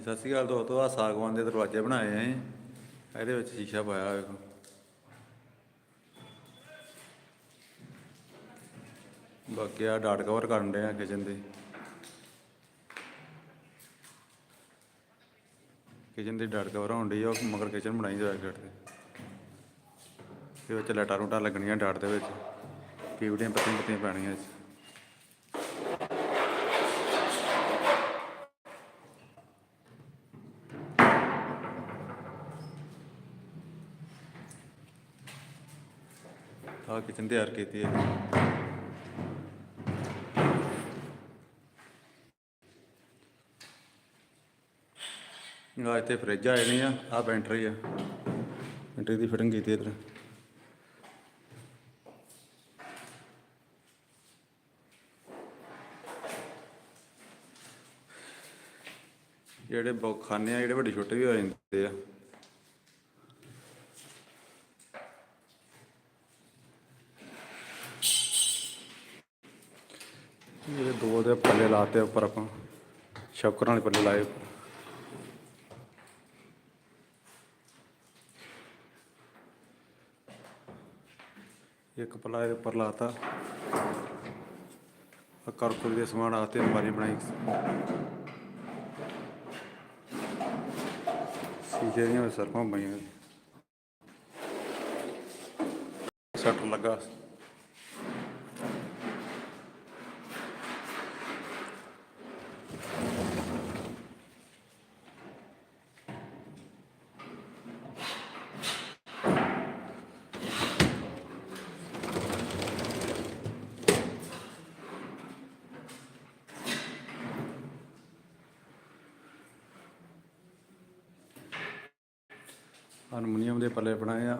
ਹਾਂਜੀ, ਸਤਿ ਸ਼੍ਰੀ ਅਕਾਲ ਦੋਸਤੋ ਆ ਸਾਗਵਾਨ ਦੇ ਦਰਵਾਜ਼ੇ ਬਣਾਏ ਆ ਇਹਦੇ ਵਿੱਚ ਸ਼ੀਸ਼ਾ ਪਾਇਆ ਹੋਇਆ ਵੇਖੋ ਬਾਕੀ ਆ ਡਾਟ ਕਵਰ ਕਰਨ ਦੇ ਆ ਕਿਚਨ ਦੇ। ਕਿਚਨ ਦੀ ਡਾਟ ਕਵਰ ਹੋਣ ਡਈ ਆ ਮਗਰ ਕਿਚਨ ਬਣਾਈ ਜਾ ਗੇਟ ਤੇ। ਇਹਦੇ ਵਿੱਚ ਲੈਟਾਂ ਰੂਟਾਂ ਲੱਗਣੀਆਂ ਡਾਟ ਦੇ ਵਿੱਚ। ਕੀਵੜੀਆਂ ਪੱਤੀਆਂ ਪੱਤੀਆਂ ਪੈਣੀਆਂ ਇਸ 'ਚ। ਆਹ ਕਿਚਨ ਤਿਆਰ ਕੀਤੀ ਆ ਇੱਥੇ ਫ੍ਰਿਜ ਆਏ ਨੇ ਆ ਆ ਪੈਂਟਰੀ ਆ। ਪੈਂਟਰੀ ਦੀ ਫਿਟਿੰਗ ਕੀਤੀ ਇਧਰ। ਜਿਹੜੇ ਬੋ ਖਾਨੇ ਆ, ਜਿਹੜੇ ਵੱਡੇ ਛੋਟੇ ਵੀ ਹੋ ਜਾਂਦੇ ਆ ਜਿਹੜੇ ਦੋ ਦੇ ਪੱਲੇ ਲਾਤੇ ਉੱਪਰ ਆਪਾਂ। ਸ਼ੌਕਰਾਂ ਵਾਲੇ ਪੱਲੇ ਲਾਏ ਉੱਪਰ। ਇੱਕ ਪੱਲਾ ਇਹਦੇ ਉੱਪਰ ਲਾਤਾ। ਆ ਦੇ ਸਮਾਨ ਆਤੇ, ਅਲਮਾਰੀ ਬਣਾਈ। ਸੀਜੇ ਦੀਆਂ ਸਰਪਾਂ ਬਣੀਆਂ। ਸੱਟ ਲੱਗਾ। ਹਾਰਮੋਨੀਅਮ ਦੇ ਪੱਲੇ ਬਣਾਏ ਆ।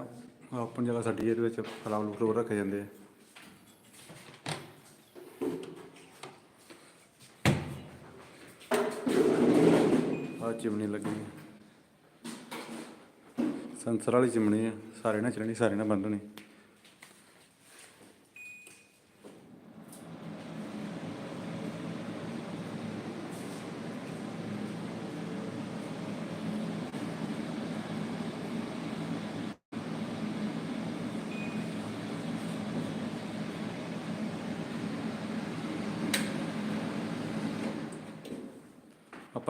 ਆਪਣੀ ਜਗ੍ਹਾ ਸਾਡੀ ਇਹਦੇ ਵਿੱਚ ਫਲਾਵਲ ਫਲੋਰ ਰੱਖੇ ਜਾਂਦੇ ਆ। ਆ ਚਿਮਨੀ ਲੱਗੀ ਸੰਸਰ ਵਾਲੀ ਚਿਮਨੀ ਆ। ਸਾਰੇ ਨਾਲ ਚੱਲਣੀ ਸਾਰੇ ਨਾਲ ਬੰਦਣੀ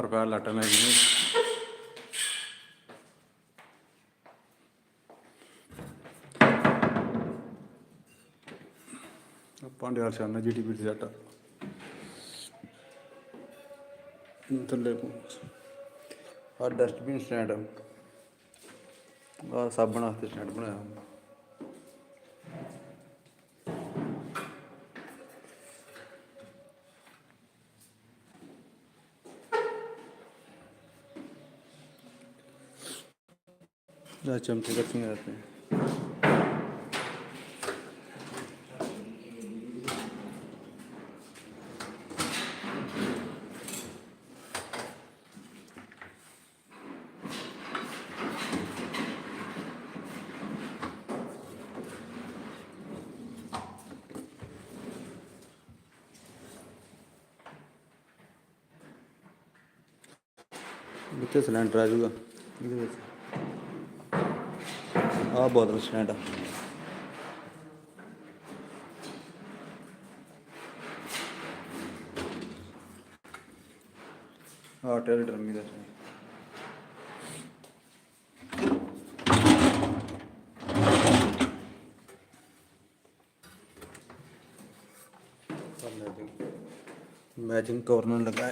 ਉੱਪਰ ਪੈਰ ਲੱਟਣ ਲੱਗੀ ਨੇ ਪਾਂਡੇ ਵਾਲ ਸ਼ਾਨਾ ਜੀਡੀਪੀ ਦੀ ਸੈਟ। ਥੱਲੇ ਆ ਡਸਟਬਿਨ ਸਟੈਂਡ ਆ। ਸਾਬਣ ਵਾਸਤੇ ਸਟੈਂਡ ਬਣਾਇਆ। ਆ ਚਮਚੇ ਰੱਖੇ ਆਤੇ ਵਿੱਚੇ ਸਿਲੰਡਰ ਆ ਜਾਊਗਾ ਇਹਦੇ ਵਿੱਚ ਆ ਬੋਤਲ ਸਟੈਂਡ ਆ। ਆ ਡਰਮੀ ਦਾ stand। ਮੈਚਿੰਗ ਕਾਰਨਰ ਲਗਾ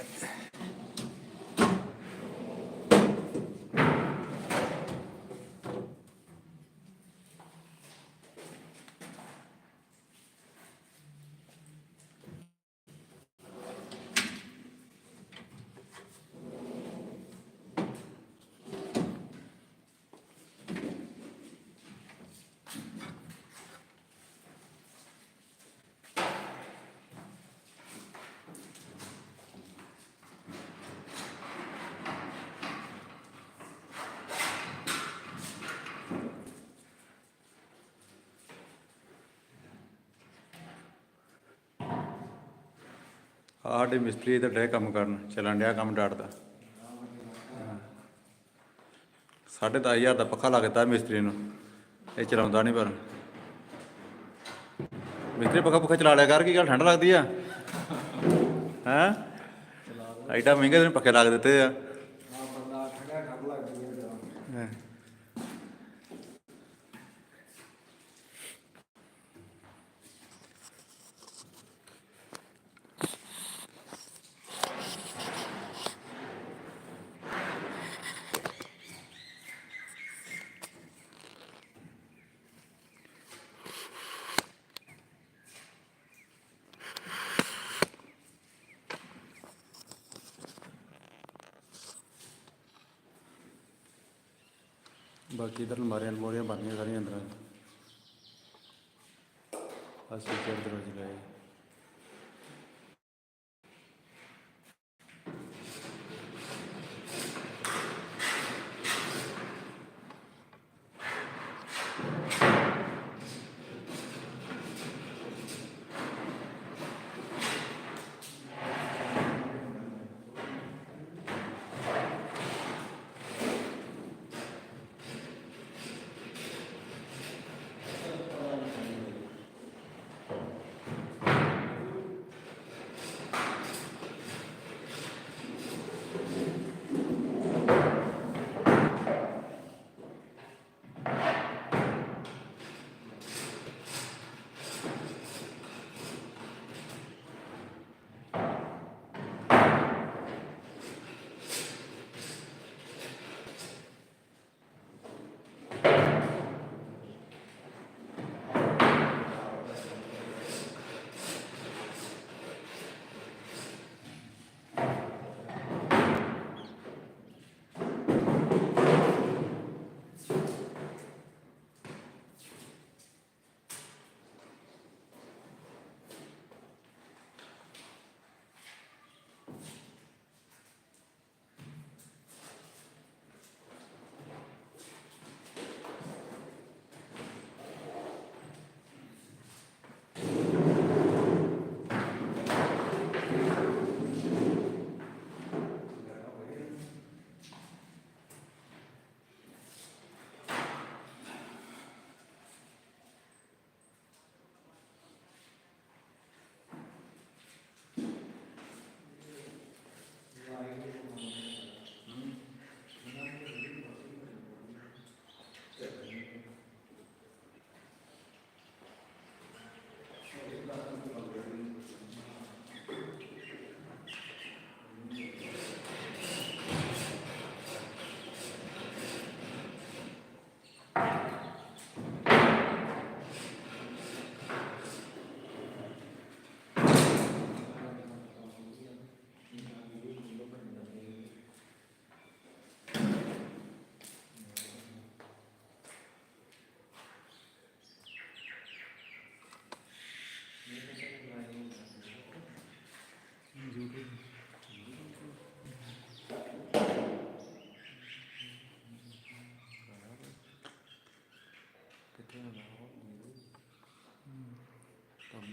ਆਡੇ ਮਿਸਤਰੀ ਤਾਂ ਡੇ ਕੰਮ ਕਰਨ, ਚੱਲਣ ਡਿਆ ਕੰਮ ਡਾਟਦਾ ਸਾਢੇ 10000 ਦਾ ਪੱਖਾ ਲੱਗਦਾ ਮਿਸਤਰੀ ਨੂੰ, ਇਹ ਚਲਾਉਂਦਾ ਨਹੀਂ ਪਰ। ਮਿਸਤਰੀ ਪੱਖਾ ਪੱਖਾ ਚਲਾ ਲਿਆ ਕਰ, ਕੀ ਗੱਲ ਠੰਡ ਲੱਗਦੀ ਆ? ਹੈ? ਐਡਾ ਮਹਿੰਗੇ ਦਿਨ ਪੱਖੇ ਲੱਗ ਦਿੱਤੇ ਆ। ਬਾਕੀ ਇਧਰ ਅਲਮਾਰੀਆਂ ਅਲਮੋਰੀਆਂ ਬਣੀਆਂ ਸਾਰੀਆਂ ਅੰਦਰ ਅਸੀਂ ਚੱਲ ਦਰਵਾਜ਼ੇ ਲਾਏ।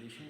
Mission